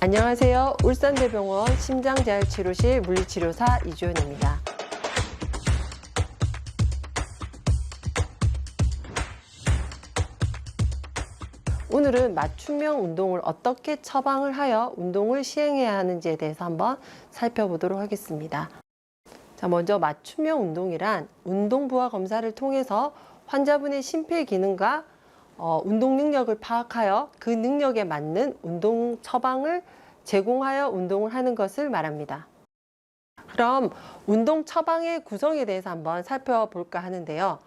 안녕하세요. 울산대병원 심장재활치료실 물리치료사 이주연입니다. 오늘은 맞춤형 운동을 어떻게 처방을 하여 운동을 시행해야 하는지에 대해서 한번 살펴보도록 하겠습니다. 자, 먼저 맞춤형 운동이란 운동 부하 검사를 통해서 환자분의 심폐 기능과 어, 운동 능력을 파악하여 그 능력에 맞는 운동 처방을 제공하여 운동을 하는 것을 말합니다. 그럼 운동 처방의 구성에 대해서 한번 살펴볼까 하는데요.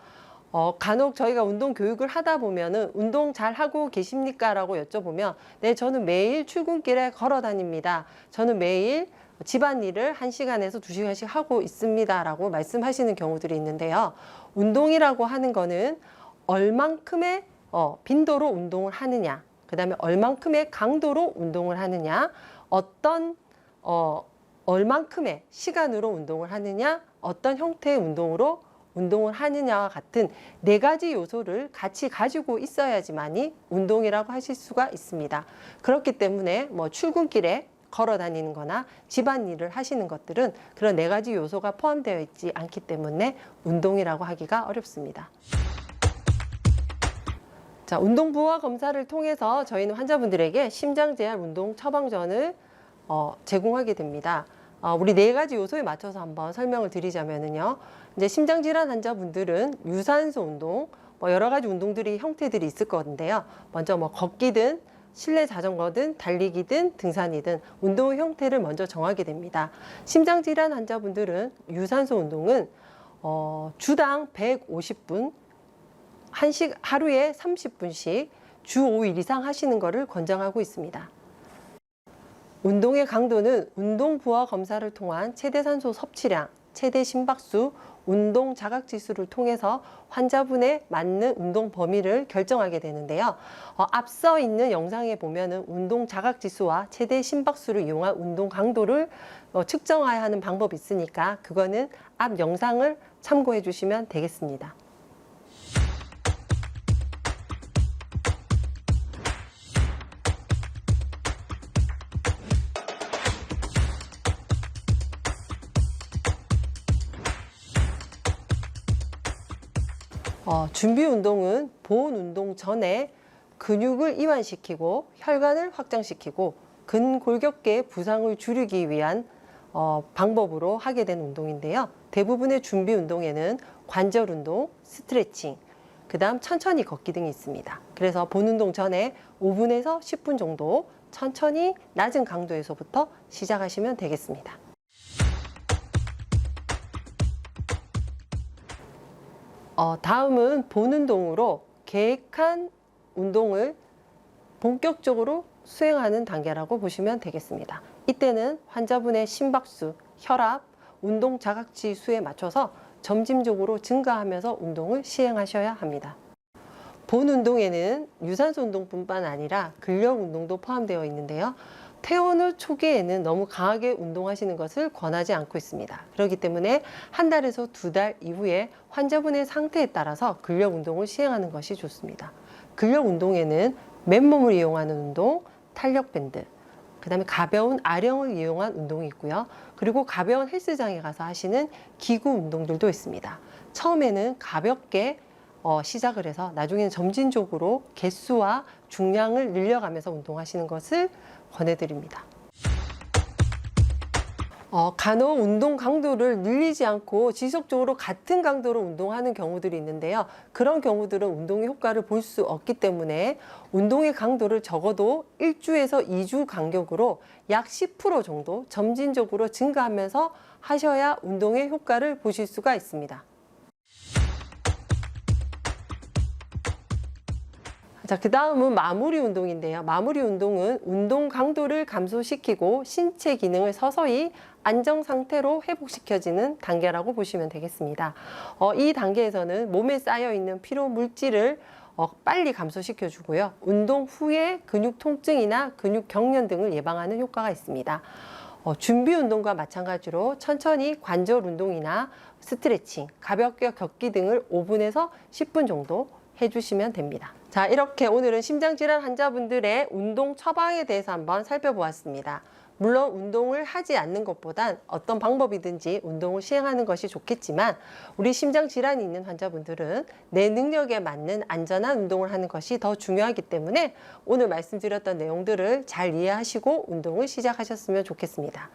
어, 간혹 저희가 운동 교육을 하다 보면은 운동 잘 하고 계십니까? 라고 여쭤보면 네, 저는 매일 출근길에 걸어 다닙니다. 저는 매일 집안일을 한시간에서두시간씩 하고 있습니다. 라고 말씀하시는 경우들이 있는데요. 운동이라고 하는 거는 얼만큼의 어, 빈도로 운동을 하느냐, 그 다음에 얼만큼의 강도로 운동을 하느냐, 어떤, 어, 얼만큼의 시간으로 운동을 하느냐, 어떤 형태의 운동으로 운동을 하느냐와 같은 네 가지 요소를 같이 가지고 있어야지만이 운동이라고 하실 수가 있습니다. 그렇기 때문에 뭐 출근길에 걸어 다니는 거나 집안일을 하시는 것들은 그런 네 가지 요소가 포함되어 있지 않기 때문에 운동이라고 하기가 어렵습니다. 자, 운동 부하 검사를 통해서 저희는 환자분들에게 심장재활 운동 처방전을 어, 제공하게 됩니다. 어, 우리 네 가지 요소에 맞춰서 한번 설명을 드리자면은요. 이제 심장 질환 환자분들은 유산소 운동, 뭐 여러 가지 운동들이 형태들이 있을 건데요. 먼저 뭐 걷기든 실내 자전거든 달리기든 등산이든 운동의 형태를 먼저 정하게 됩니다. 심장 질환 환자분들은 유산소 운동은 어, 주당 150분, 한식 하루에 30분씩 주 5일 이상 하시는 것을 권장하고 있습니다. 운동의 강도는 운동 부하 검사를 통한 최대 산소 섭취량, 최대 심박수, 운동 자각 지수를 통해서 환자분에 맞는 운동 범위를 결정하게 되는데요. 어, 앞서 있는 영상에 보면은 운동 자각 지수와 최대 심박수를 이용한 운동 강도를 어, 측정해야 하는 방법이 있으니까 그거는 앞 영상을 참고해 주시면 되겠습니다. 어, 준비 운동은 보온 운동 전에 근육을 이완시키고 혈관을 확장시키고 근골격계의 부상을 줄이기 위한 어, 방법으로 하게 된 운동인데요. 대부분의 준비 운동에는 관절 운동, 스트레칭, 그 다음 천천히 걷기 등이 있습니다. 그래서 본 운동 전에 5분에서 10분 정도 천천히 낮은 강도에서부터 시작하시면 되겠습니다. 어, 다음은 본 운동으로 계획한 운동을 본격적으로 수행하는 단계라고 보시면 되겠습니다. 이때는 환자분의 심박수, 혈압, 운동 자각지 수에 맞춰서 점진적으로 증가하면서 운동을 시행하셔야 합니다. 본 운동에는 유산소 운동뿐만 아니라 근력 운동도 포함되어 있는데요. 퇴원 후 초기에는 너무 강하게 운동하시는 것을 권하지 않고 있습니다. 그렇기 때문에 한 달에서 두 달 이후에 환자분의 상태에 따라서 근력 운동을 시행하는 것이 좋습니다. 근력 운동에는 맨몸을 이용하는 운동, 탄력 밴드, 그다음에 가벼운 아령을 이용한 운동이 있고요. 그리고 가벼운 헬스장에 가서 하시는 기구 운동들도 있습니다. 처음에는 가볍게 어, 시작을 해서 나중에는 점진적으로 개수와 중량을 늘려가면서 운동하시는 것을 권해드립니다. 어, 간혹 운동 강도를 늘리지 않고 지속적으로 같은 강도로 운동하는 경우들이 있는데요. 그런 경우들은 운동의 효과를 볼 수 없기 때문에 운동의 강도를 적어도 1주에서 2주 간격으로 약 10% 정도 점진적으로 증가하면서 하셔야 운동의 효과를 보실 수가 있습니다. 자, 그 다음은 마무리 운동인데요. 마무리 운동은 운동 강도를 감소시키고 신체 기능을 서서히 안정 상태로 회복시켜지는 단계라고 보시면 되겠습니다. 어, 이 단계에서는 몸에 쌓여 있는 피로 물질을 어, 빨리 감소시켜 주고요. 운동 후에 근육 통증이나 근육 경련 등을 예방하는 효과가 있습니다. 어, 준비 운동과 마찬가지로 천천히 관절 운동이나 스트레칭, 가볍게 걷기 등을 5분에서 10분 정도 해주시면 됩니다. 자, 이렇게 오늘은 심장질환 환자분들의 운동 처방에 대해서 한번 살펴보았습니다. 물론 운동을 하지 않는 것보단 어떤 방법이든지 운동을 시행하는 것이 좋겠지만 우리 심장 질환이 있는 환자분들은 내 능력에 맞는 안전한 운동을 하는 것이 더 중요하기 때문에 오늘 말씀드렸던 내용들을 잘 이해하시고 운동을 시작하셨으면 좋겠습니다.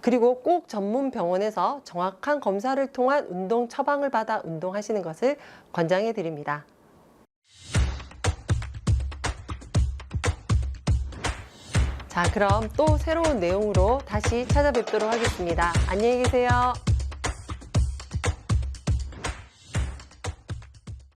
그리고 꼭 전문 병원에서 정확한 검사를 통한 운동 처방을 받아 운동하시는 것을 권장해 드립니다. 자, 그럼 또 새로운 내용으로 다시 찾아뵙도록 하겠습니다. 안녕히 계세요.